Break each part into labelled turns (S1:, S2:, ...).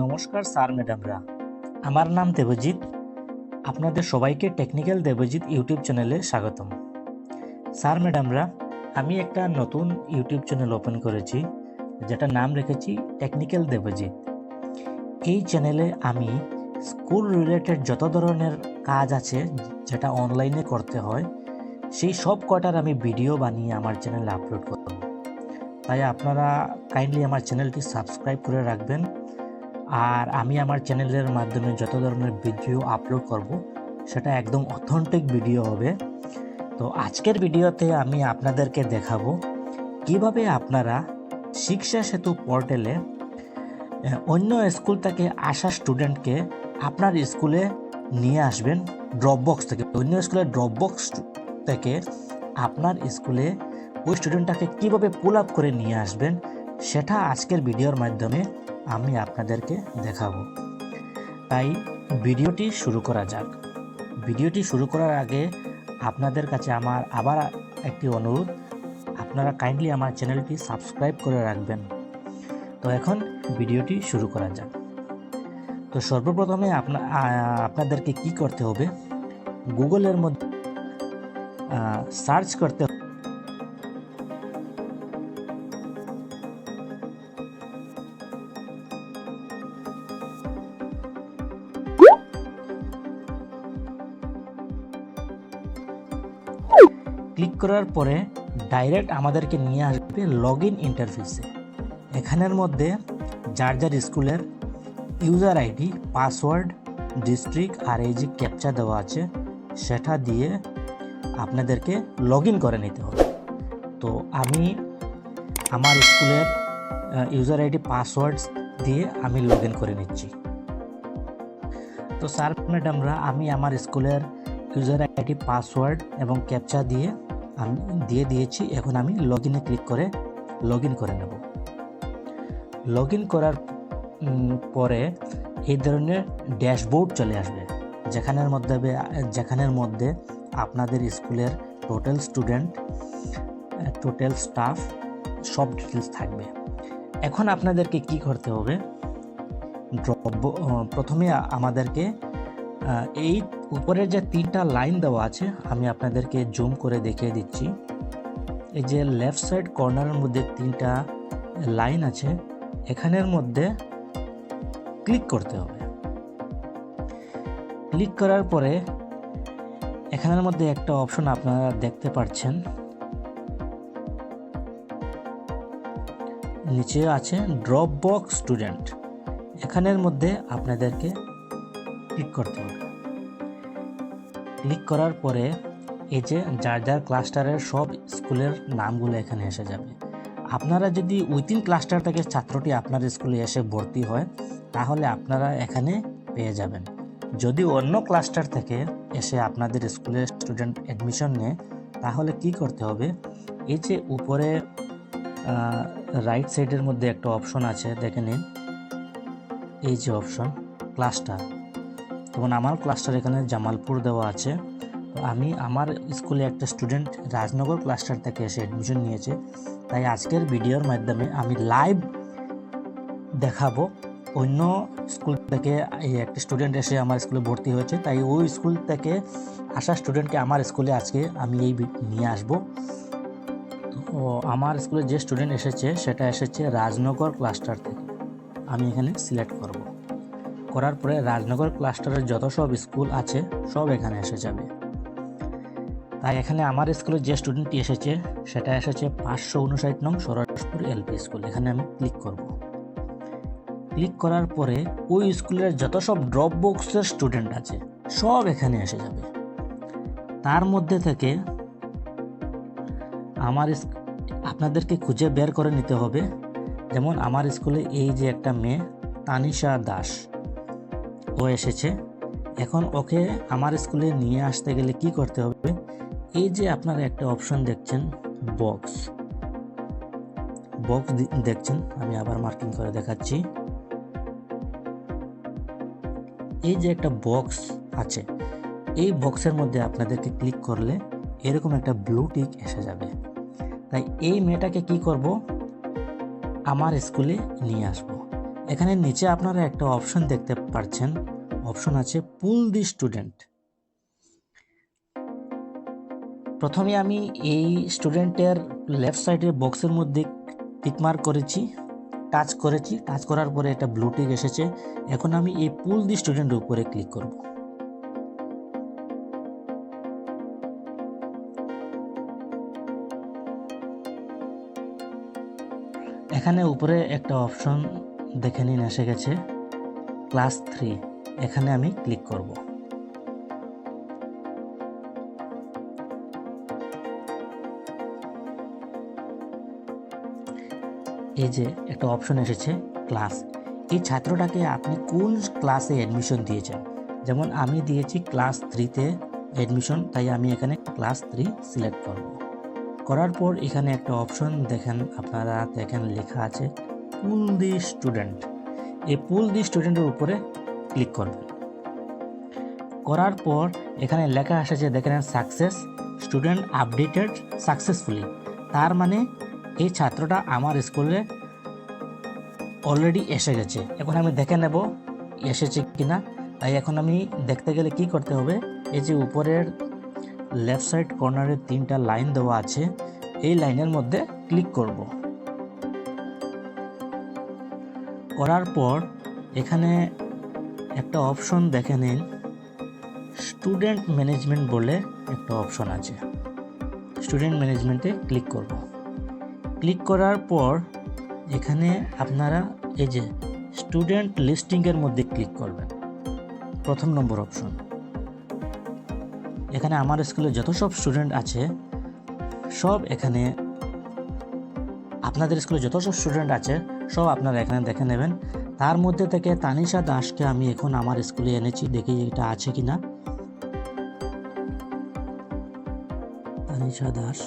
S1: নমস্কার স্যার, ম্যাডামরা। আমার নাম দেবজিৎ। আপনাদের সবাইকে টেকনিক্যাল দেবজিৎ ইউটিউব চ্যানেলে স্বাগতম। স্যার, ম্যাডামরা, আমি একটা নতুন ইউটিউব চ্যানেল ওপেন করেছি যেটা নাম রেখেছি টেকনিক্যাল দেবজিৎ। এই চ্যানেলে আমি স্কুল রিলেটেড যত ধরনের কাজ আছে, যেটা অনলাইনে করতে হয়, সেই সব কটার আমি ভিডিও বানিয়ে আমার চ্যানেলে আপলোড করব। তাই আপনারা কাইন্ডলি আমার চ্যানেলটি সাবস্ক্রাইব করে রাখবেন আর আমি আমার চ্যানেলের মাধ্যমে যত ধরনের ভিডিও আপলোড করব, সেটা একদম অথেন্টিক ভিডিও হবে। তো আজকের ভিডিওতে আমি আপনাদেরকে দেখাবো কীভাবে আপনারা শিক্ষা সেতু পোর্টালে অন্য স্কুল থেকে আসা স্টুডেন্টকে আপনার স্কুলে নিয়ে আসবেন ড্রপবক্স থেকে। অন্য স্কুলের ড্রপবক্স থেকে আপনার স্কুলে ওই স্টুডেন্টটাকে কীভাবে পুল আপ করে নিয়ে আসবেন, সেটা আজকের ভিডিওর মাধ্যমে আমি আপনাদেরকে দেখাবো। তাই ভিডিওটি শুরু করা যাক। ভিডিওটি শুরু করার আগে আপনাদের কাছে আমার আবার একটি অনুরোধ। আপনারা কাইন্ডলি আমার চ্যানেলটি সাবস্ক্রাইব করে রাখবেন। তো এখন ভিডিওটি শুরু করা যাক। তো সর্বপ্রথমে আপনা আপনাদেরকে কি করতে হবে? গুগলের মধ্যে সার্চ করতে ক্লিক করার পরে ডাইরেক্ট আমাদেরকে নিয়ে আসবে লগ ইন ইন্টারফেসে। এখানের মধ্যে যার যার স্কুলের ইউজার আইডি, পাসওয়ার্ড, ডিস্ট্রিক্ট আর এই যে ক্যাপচা দেওয়া আছে, সেটা দিয়ে আপনাদেরকে লগ ইন করে নিতে হবে। তো আমি আমার স্কুলের ইউজার আইডি, পাসওয়ার্ড দিয়ে আমি লগ ইন করে নিচ্ছি। তো স্যার, ম্যাডামরা, আমি আমার স্কুলের ইউজার আইডি, পাসওয়ার্ড এবং ক্যাপচা দিয়ে আমি দিয়ে দিয়েছি, এখন আমি লগ ইনে ক্লিক করে লগ ইন করে নেব। লগ ইন করার পরে এই ধরনের ড্যাশবোর্ড চলে আসবে, যেখানের মধ্যে যেখানের মধ্যে আপনাদের স্কুলের টোটাল স্টুডেন্ট টোটাল স্টাফ সব ডিটেলস থাকবে। এখন আপনাদেরকে কি করতে হবে? প্রথমে আমাদেরকে এই উপরের যে তিনটা লাইন দেওয়া আছে, আমি আপনাদেরকে জুম করে দেখিয়ে দিচ্ছি। এই যে লেফট সাইড কর্নারের মধ্যে তিনটা লাইন আছে, এখানের মধ্যে ক্লিক করতে হবে। ক্লিক করার পরে এখানের মধ্যে একটা অপশন আপনারা দেখতে পাচ্ছেন। নিচে আছে ড্রপ বক্স স্টুডেন্ট এখানের মধ্যে আপনাদেরকে ক্লিক করতে হবে। ক্লিক করার পরে এই যে যার যার ক্লাস্টারের সব স্কুলের নামগুলো এখানে এসে যাবে। আপনারা যদি উইথিন ক্লাস্টার থেকে ছাত্রটি আপনার স্কুলে এসে ভর্তি হয়, তাহলে আপনারা এখানে পেয়ে যাবেন। যদি অন্য ক্লাস্টার থেকে এসে আপনাদের স্কুলে স্টুডেন্ট অ্যাডমিশন নেয়, তাহলে কি করতে হবে? এই যে উপরে রাইট সাইডের মধ্যে একটা অপশন আছে, দেখে নিন। এই যে অপশন ক্লাস্টার। যেমন আমার ক্লাস্টার এখানে জামালপুর দেওয়া আছে। আমি আমার স্কুলে একটা স্টুডেন্ট রাজনগর ক্লাস্টার থেকে এসে অ্যাডমিশন নিয়েছে। তাই আজকের ভিডিওর মাধ্যমে আমি লাইভ দেখাবো। অন্য স্কুল থেকে এই একটা স্টুডেন্ট এসে আমার স্কুলে ভর্তি হয়েছে। তাই ওই স্কুল থেকে আসা স্টুডেন্টকে আমার স্কুলে আজকে আমি এই নিয়ে আসব। তো আমার স্কুলে যে স্টুডেন্ট এসেছে, সেটা এসেছে রাজনগর ক্লাস্টার থেকে। আমি এখানে সিলেক্ট করব। করার পরে রাজনগর ক্লাস্টারের যত সব স্কুল আছে, সব এখানে এসে যাবে। তাই এখানে আমার স্কুলে যে স্টুডেন্টটি এসেছে, সেটা এসেছে পাঁচশো উনষাট নং সরসপুর এলপি স্কুল। এখানে আমি ক্লিক করব। ক্লিক করার পরে ওই স্কুলের যত সব ড্রপ বক্সের স্টুডেন্ট আছে, সব এখানে এসে যাবে। তার মধ্যে থেকে আমার আপনাদেরকে খুঁজে বের করে নিতে হবে। যেমন আমার স্কুলে এই যে একটা মেয়ে, তানিশা দাস। ও এসেছে। এখন ওকে আমার স্কুলে নিয়ে আসতে গেলে কি করতে হবে? এই যে আপনারা একটা অপশন দেখছেন বক্স বক্স দেখছেন, আমি আবার মার্কিং করে দেখাচ্ছি। এই যে একটা বক্স আছে, এই বক্সের মধ্যে আপনাদেরকে ক্লিক করলে এরকম একটা ব্লু টিক এসে যাবে। তাই এই মেয়েটাকে কি করব? আমার স্কুলে নিয়ে আসব। এখানে নিচে আপনারা একটা অপশন দেখতে পাচ্ছেন অপশন আছে পুল দি স্টুডেন্ট প্রথমে আমি এই স্টুডেন্টের লেফট সাইডের বক্সের মধ্যে টিকমার্ক করেছি টাচ করেছি। টাচ করার পরে একটা ব্লু টিক এসেছে। এখন আমি এই পুল দি স্টুডেন্টের উপরে ক্লিক করব। এখানে উপরে একটা অপশন দেখে নিন, এসে গেছে। ক্লাস থ্রি, এখানে আমি ক্লিক করব। এই যে একটা অপশন এসেছে, ক্লাস। এই ছাত্রটাকে আপনি কোন ক্লাসে অ্যাডমিশন দিয়েছেন? যেমন আমি দিয়েছি ক্লাস থ্রিতে অ্যাডমিশন তাই আমি এখানে ক্লাস থ্রি সিলেক্ট করব। করার পর এখানে একটা অপশন দেখেন, আপনারা দেখেন লেখা আছে পুল দি স্টুডেন্ট। এই পুল দি স্টুডেন্টের উপরে ক্লিক করবেন করার পর এখানে লেখা এসেছে দেখেন সাকসেস, স্টুডেন্ট আপডেটেড সাকসেসফুলি। তার মানে এই ছাত্রটা আমার স্কুলে অলরেডি এসে গেছে। এখন আমি দেখে নেব এসেছে কিনা। তাই এখন আমি দেখতে গেলে কি করতে হবে, এই যে উপরের লেফট সাইড কর্নারে তিনটা লাইন দেওয়া আছে, এই লাইনের মধ্যে ক্লিক করব। করার পর এখানে একটা অপশন দেখে নিন। স্টুডেন্ট ম্যানেজমেন্ট বলে একটা অপশন আছে। স্টুডেন্ট ম্যানেজমেন্টে ক্লিক করব। ক্লিক করার পর এখানে আপনারা এই যে স্টুডেন্ট লিস্টিংয়ের মধ্যে ক্লিক করবেন। প্রথম নম্বর অপশন এখানে আমার স্কুলে যত সব স্টুডেন্ট আছে, সব এখানে আপনাদের স্কুলে যত সব স্টুডেন্ট আছে সব আপনারা এখানে দেখে নেবেন। তার মধ্যে থেকে তানিশা দাসকে আমি এখন আমার স্কুলে এনেছি, দেখি এটা আছে কিনা। তানিশা দাস।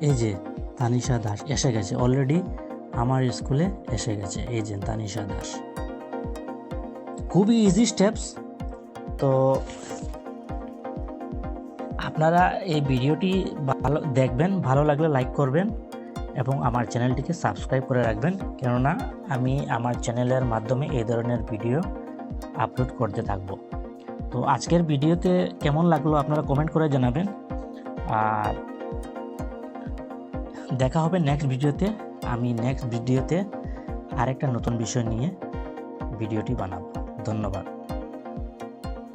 S1: এই যে তানিশা দাস এসে গেছে অলরেডি আমার স্কুলে এসে গেছে। এই যে তানিশা দাস। খুবই ইজি স্টেপস তো আপনারা এই ভিডিওটি ভালো দেখবেন, ভালো লাগলে লাইক করবেন এবং আমার চ্যানেলটিকে সাবস্ক্রাইব করে রাখবেন। কেননা আমি আমার চ্যানেলের মাধ্যমে এই ধরনের ভিডিও আপলোড করতে থাকব। তো আজকের ভিডিওতে কেমন লাগল আপনারা কমেন্ট করে জানাবেন। আর দেখা হবে নেক্সট ভিডিওতে। আমি নেক্সট ভিডিওতে আরেকটা নতুন বিষয় নিয়ে ভিডিওটি বানাবো। ধন্যবাদ।